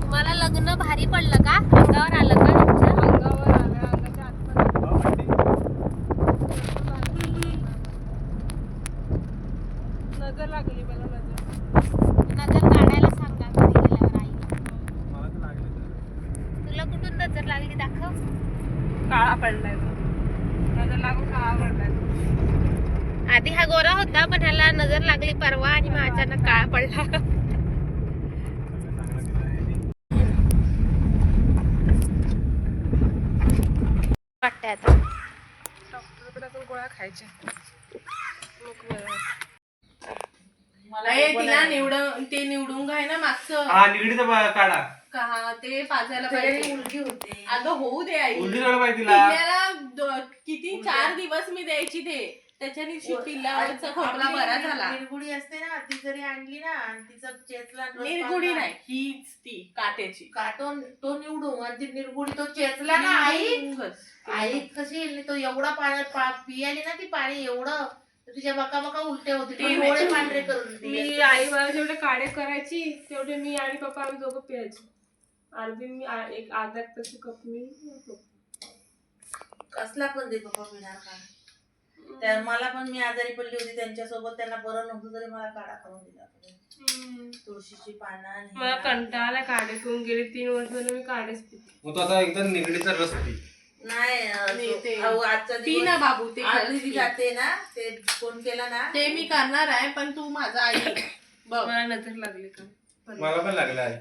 तुम्हाला लग्न भारी पडलं का अंगावर आलं का तुमच्या अंगावर आलं अंगाच्या आतमध्ये नजर लागली मला नजर नजर काढायला सांगा घरी गेल्यावर आईला तुला कुठून नजर लागली? दाखव. काळा पडलाय तो. नजर लागून काळा पडलाय तो. आधी हा गोरा होता पण ह्याला नजर लागली परवा आणि मग अचानक काळा पडला. वाटतंय आता. डॉक्टरकडे गोळ्या खायच्या. मला हे तिला निवड ते निवडून आहे ना मागचं. हा काढा. का? ते पाजायला पाहिजे. मुलगी होते. अगं होऊ दे आई. उलटी काढा पाहिजे तिला. पिल्ल्याला द- किती चार दिवस मी द्यायची ते. त्याच्याने शि- पिल्लावरचा खोकला बरा झाला. निरगुडी असते ना ती जरी आणली ना आणि तिचा चेचला रस निरगुडी नाही हीच ती काट्याची. काटून तो निवडून आणि ती निरगुडी तो चेचला ना आई. बस. आई कशी येईल तो एवढा पाणी पा- पियाली ना ती पाणी एवढं. तिच्या बका बका उलटे होते ती ती नाही. डोळे पांढरे करून दिले. मी आई मला जेवढे काढे करायची तेवढे मी आणि पप्पा आम्ही दोघं प्यायचो. अर्धी मी आ- एक अर्धा तशी कप मी कसला पण दे पप्पा पिणार का? त्या मला पण मी आजारी पडली होती त्यांच्यासोबत त्यांना बरं नव्हतं तरी मला काढा करून दिला. तुळशीची पानं मला कंटाळा काढे पिऊन गेले तीन वर्ष झाले मी काढेच पिते मग तो आता एकदम निगडीचा रस पी. नाही आजचा ती ना बाबू ते ती. जाते ना ते फोन केला ना ते मी करणार आहे पण तू माझा आई बघ. मला नजर लागली का? मला पण लागला आहे.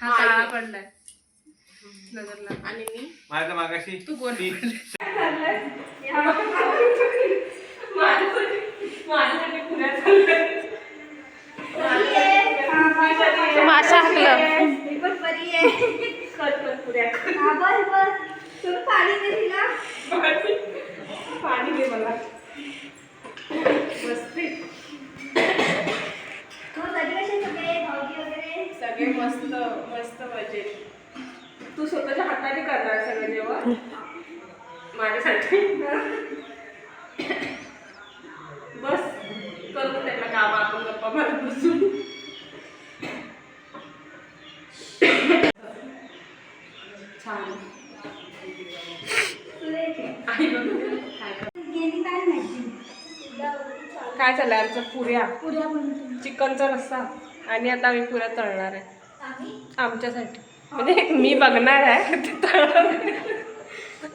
हा काळा पडलाय. नजर लागली आणि मी? माझ्या मागाशी तू पुऱ्या कर. पाणी दे मला मस्ती. सगळे मस्त मस्त मजेत. तू स्वतःच्या हाताने करणार सगळं जेवण? माझ्यासाठी? बस करू त्यांना काम आपण गप्पा मारत बसून. छान. आई काय चाललंय आमच्या पुऱ्या? चिकनचा रस्सा. आणि आता आम्ही पुऱ्या तळणार आहे. आमच्यासाठी. म्हणजे मी बघणार आहे ते तळणार आहे.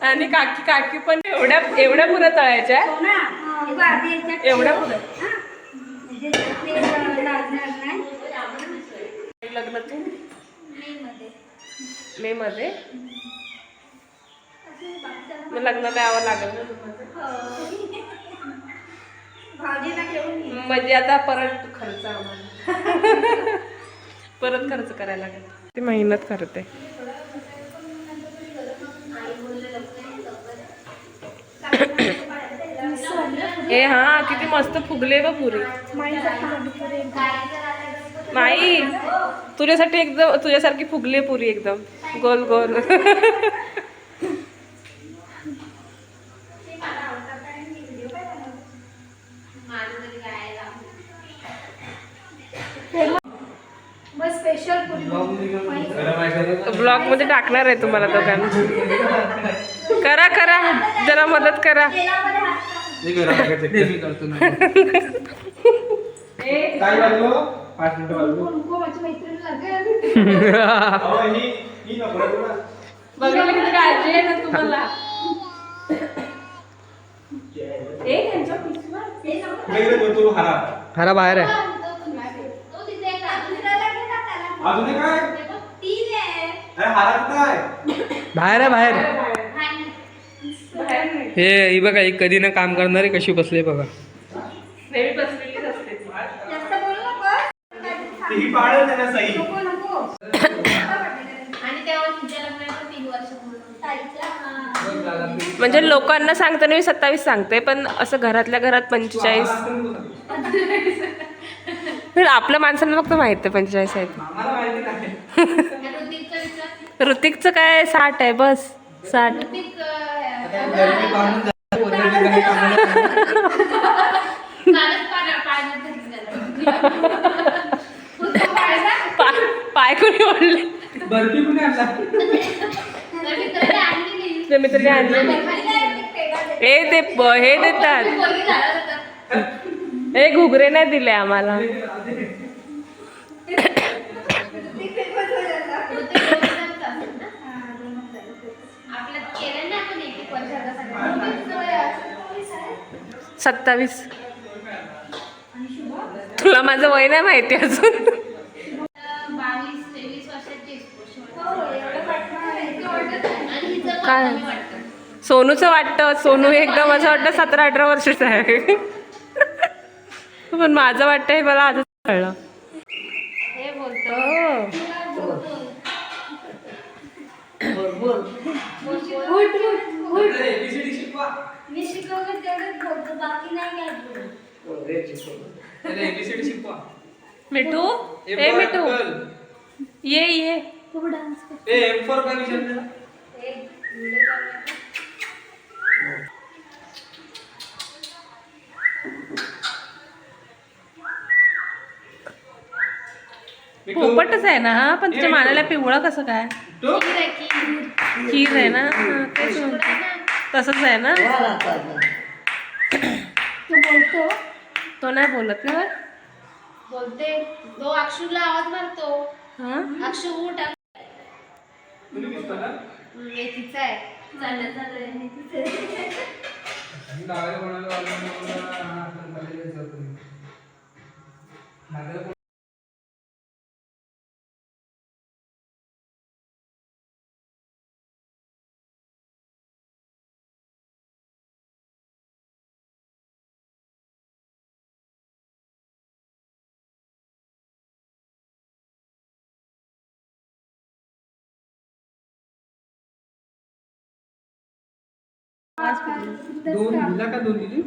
आणि काकी काकी पण एवढ्या एवढ्या पुऱ्या तळायच्या एवढ्या पुऱ्या लग्न तू? मे मध्ये लग्नाला यावं लागेल म्हणजे आता परत खर्च परत खर्च करायला लागेल. ती मेहनत करते. ए हा किती मस्त फुगले ब पुरी. माई तुझ्यासाठी एकदम तुझ्यासारखी फुगले पुरी एकदम. गोल गोल. ब्लॉगमध्ये टाकणार आहे तुम्हाला दोघांना करा करा जरा मदत करा. ही- ही हरा. बाहेर आहे. अजून एक काय अरे हारा कुठं आहे? बाहेर आहे बाहेर. हे ही बघा ही कधी ना काम करणारी कशी बसली बघा. ही म्हणजे लोकांना सांगताना मी सत्तावीस सांगते पण असं घरातल्या घरात पंचेचाळीस. आपल्या माणसांना फक्त माहीत आहे पंचेचाळीस आहे ते. आम्हाला माहिती नाही ऋतिकचा काय साठ आहे बस साठ पाय पाय कोणी ओढले बर्फी कुणी आणला तर मित्राने आणली नाही. ते पेढा देतात. हे घुगरे नाही दिले आम्हाला. सत्तावीस. तुला माझं वय नाही माहिती अजून. काय? सोनूचं वाटतं. सोनू एकदम असं वाटतं सतरा अठरा वर्षाचं आहे. पण माझं वाटतं हे मला आजच कळलं. हे बोलतो. ABCD शिकवा. मी शिकवलं तेवढंच बोलतो बाकी नाही काय बोलत. त्याला ABCD शिकवा. मिठू? ए मिठू. ये ये. ए, M for काय पोपटच आहे ना हा? पण तिच्या मानाला पिवळा कसं काय? तो? खीर आहे, ना? हा, तेच म्हणते. तसंच आहे ना? तो बोलतो. तो नाही बोलत ना? बोलते. तो अक्षूला आवाज मारतो. हा? अक्षू उठ? मेथीचा चाललं मेथीचं आहे. दोन दिला का दोन दिली?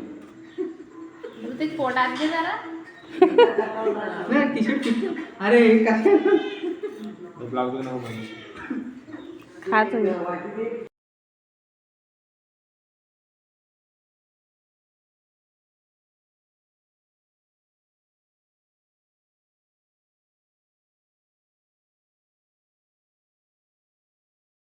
ऋतिक पोटात घे जरा? नाही टी शर्ट अरे काय? खाच